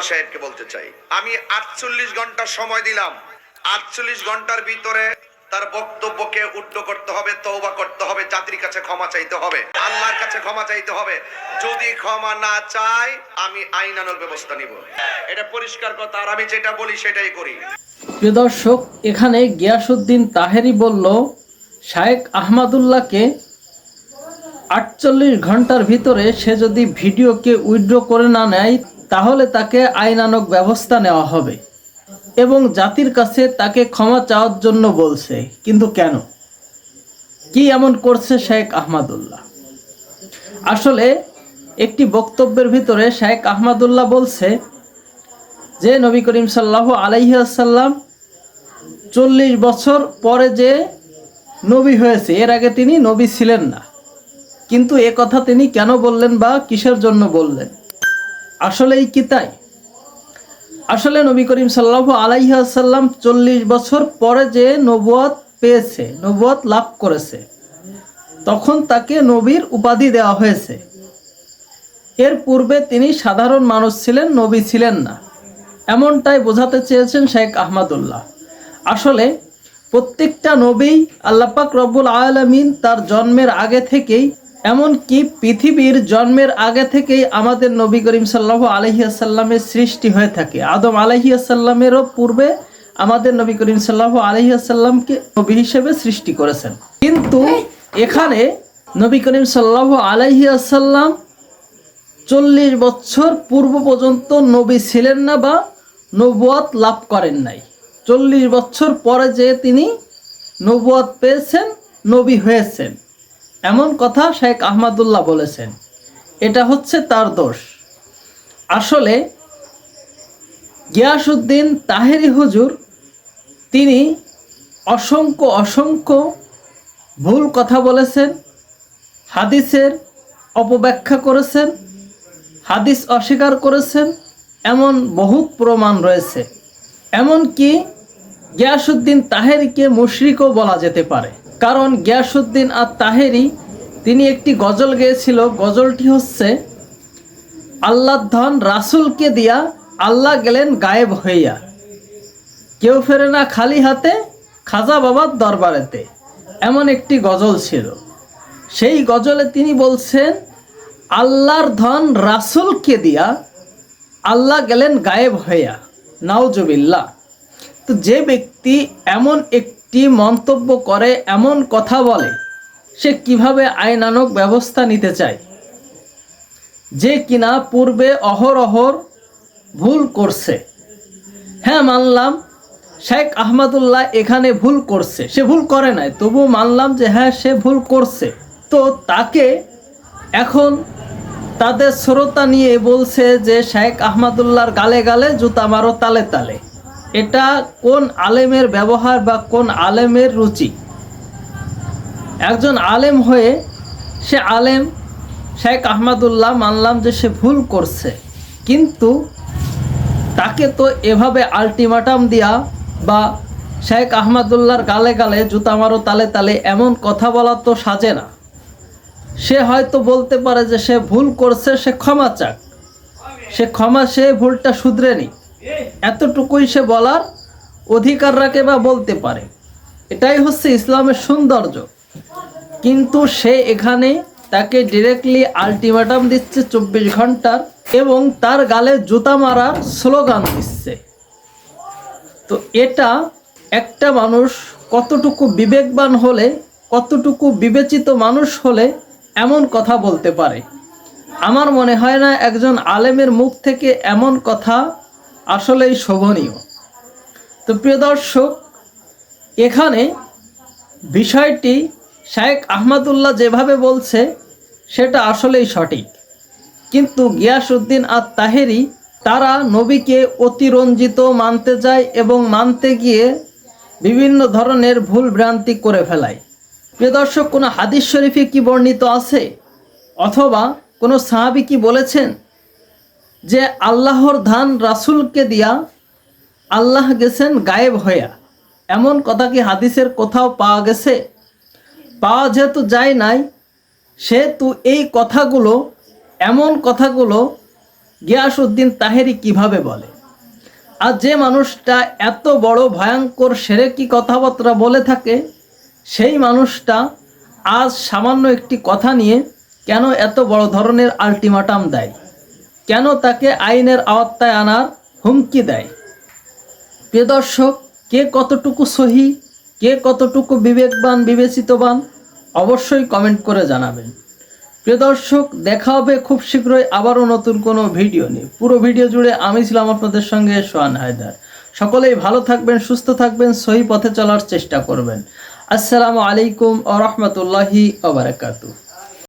আহমদুল্লাহ সাহেবকে বলতে চাই। আমি আটচল্লিশ ঘণ্টা সময় দিলাম। আটচল্লিশ ঘণ্টার ভিতরে তার বক্তব্যকে উড্ড করতে হবে তৌবা করতে হবে, জাতির কাছে ক্ষমা চাইতে হবে, আল্লাহর কাছে ক্ষমা চাইতে হবে। যদি ক্ষমা না চায় আমি আইনানুক ব্যবস্থা নিব। এটা পরিষ্কার কথা, আর আমি যেটা বলি সেটাই করি। প্রিয় দর্শক, এখানে গিয়াসুদ্দিন তাহেরি বলল শায়েক আহমাদুল্লাহকে আটচল্লিশ ঘণ্টার ভিতরে সে যদি ভিডিওকে উইথড্র করে না নেয় তাহলে তাকে আইনানক ব্যবস্থা নেওয়া হবে। এবং জাতির কাছে তাকে ক্ষমা চাওয়ার জন্য বলছে। কিন্তু কেন? কি এমন করছে শেখ আহমাদুল্লাহ? আসলে একটি বক্তব্যের ভিতরে শেখ আহমাদুল্লাহ বলছে যে, নবী করিম সাল্লাহ আলাইসাল্লাম চল্লিশ বছর পরে যে নবী হয়েছে, এর আগে তিনি নবী ছিলেন না। কিন্তু এ কথা তিনি কেন বললেন বা কিসের জন্য বললেন? আসলেই কি তাই? আসলে নবী করিম সাল্লাহ আলাইসাল্লাম চল্লিশ বছর পরে যে নবুয়াত পেয়েছে, নবুয়াত লাভ করেছে, তখন তাকে নবীর উপাধি দেওয়া হয়েছে। এর পূর্বে তিনি সাধারণ মানুষ ছিলেন, নবী ছিলেন না। এমনটাই বোঝাতে চেয়েছেন শেখ আহমদুল্লাহ। আসলে প্রত্যেকটা নবী আল্লাপাক রব্বুল আলমিন তার জন্মের আগে থেকেই এমনকি পৃথিবীর জন্মের আগে থেকেই আমাদের নবী করিম সাল্লাহ আলহিয়াসাল্লামের সৃষ্টি হয়ে থাকে। আদম আলহিয়াসাল্লামেরও পূর্বে আমাদের নবী করিম সাল্লাহ আলহিয়াসাল্লামকে নবী হিসেবে সৃষ্টি করেছেন। কিন্তু এখানে নবী করিম সাল্লাহ আলহিয়াসাল্লাম চল্লিশ বছর পূর্ব পর্যন্ত নবী ছিলেন না বা নবুয়াত লাভ করেন নাই। চল্লিশ বছর পরে যে তিনি নবুয়াত পেয়েছেন, নবী হয়েছেন। এমন কথা শেখ আহমদুল্লাহ বলেছেন। এটা হচ্ছে তার দোষ। আসলে গিয়াসুদ্দিন তাহেরি হুজুর, তিনি অসংখ্য অসংখ্য ভুল কথা বলেছেন, হাদিসের অপব্যাখ্যা করেছেন, হাদিস অস্বীকার করেছেন, এমন বহুত প্রমাণ রয়েছে। এমনকি গিয়াসুদ্দিন তাহেরিকে মুশরিকও বলা যেতে পারে। কারণ গিয়াসুদ্দিন আর তাহেরি তিনি একটি গজল গেয়েছিল, গজলটি হচ্ছে আল্লাহ ধন রাসুলকে দিয়া আল্লাহ গেলেন গায়েব হইয়া। কেউ ফেরে না খালি হাতে, খাজা বাবার দরবারেতে। এমন একটি গজল ছিল। সেই গজলে তিনি বলছেন, আল্লাহর ধন রাসুলকে দিয়া আল্লাহ গেলেন গায়েব হইয়া। নাওজবিল্লা তো যে ব্যক্তি এমন একটি মন্তব্য করে, এমন কথা বলে, সে কীভাবে আইনানক ব্যবস্থা নিতে চায়? যে কিনা পূর্বে অহরহর ভুল করছে। হ্যাঁ মানলাম, শেখ আহমদুল্লাহ এখানে ভুল করছে। সে ভুল করে নাই তবু মানলাম যে হ্যাঁ সে ভুল করছে। তো তাকে এখন তাদের শ্রোতা নিয়ে বলছে যে, শেখ আহমদুল্লাহর গালে গালে জুতা মারো তালে তালে। এটা কোন আলেমের ব্যবহার বা কোন আলেমের রুচি? একজন আলেম হয়ে সে আলেম, শেখ আহমদুল্লাহ মানলাম যে সে ভুল করছে। কিন্তু তাকে তো এভাবে আলটিমেটাম দেওয়া বা শেখ আহমদুল্লাহর গালে গালে জুতা মারো, তালে তালে এমন কথা বলা তো সাজে না। সে হয়তো বলতে পারে যে সে ভুল করছে, সে ক্ষমা চাক। সে ক্ষমা সে ভুলটা শুধরে নি এতটুকুই সে বলার অধিকার রাখে বা বলতে পারে। এটাই হচ্ছে ইসলামের সৌন্দর্য। কিন্তু সে এখানে তাকে ডিরেক্টলি আলটিমেটাম দিচ্ছে চব্বিশ ঘণ্টার এবং তার গালে জুতা মারার স্লোগান দিচ্ছে। তো এটা একটা মানুষ কতটুকু বিবেকবান হলে, কতটুকু বিবেচিত মানুষ হলে এমন কথা বলতে পারে? আমার মনে হয় না একজন আলেমের মুখ থেকে এমন কথা আসলেই শোভনীয়। তো প্রিয় দর্শক, এখানে বিষয়টি শায়েক আহমদুল্লাহ যেভাবে বলছে, সেটা আসলেই সঠিক। কিন্তু গিয়াসউদ্দিন আর তাহেরি তারা নবীকে অতিরঞ্জিত মানতে যায় এবং মানতে গিয়ে বিভিন্ন ধরনের ভুল ভ্রান্তি করে ফেলায়। প্রিয় দর্শক, কোনো হাদিস শরীফে কি বর্ণিত আছে? অথবা কোনো সাহাবি কি বলেছেন? যে আল্লাহর ধান রাসুলকে দিয়া আল্লাহ গেছেন গায়েব হইয়া। এমন কথা কি হাদিসের কোথাও পাওয়া গেছে? পাওয়া যেহেতু যায় নাই, সেহেতু এই কথাগুলো, এমন কথাগুলো গিয়াস উদ্দিন তাহেরি কীভাবে বলে? আর যে মানুষটা এত বড় ভয়ঙ্কর সেরেকি কথাবার্তা বলে থাকে, সেই মানুষটা আজ সামান্য একটি কথা নিয়ে কেন এত বড় ধরনের আলটিমাটাম দেয়? কেন তাকে আইনের আওতায় আনার হুমকি দেয়? প্রিয় দর্শক, কে কতটুকু সহি, কে কতটুকু বিবেকবান, বিবেচিতবান, অবশ্যই কমেন্ট করে জানাবেন। প্রিয় দর্শক, দেখা হবে খুব শীঘ্রই আবারও নতুন কোনো ভিডিও নিয়ে। পুরো ভিডিও জুড়ে আমি ছিলাম আপনাদের সঙ্গে সোহান হায়দার। সকলেই ভালো থাকবেন, সুস্থ থাকবেন, সহি পথে চলার চেষ্টা করবেন। আসসালামু আলাইকুম ও রহমতুল্লাহি ওবরাকাতু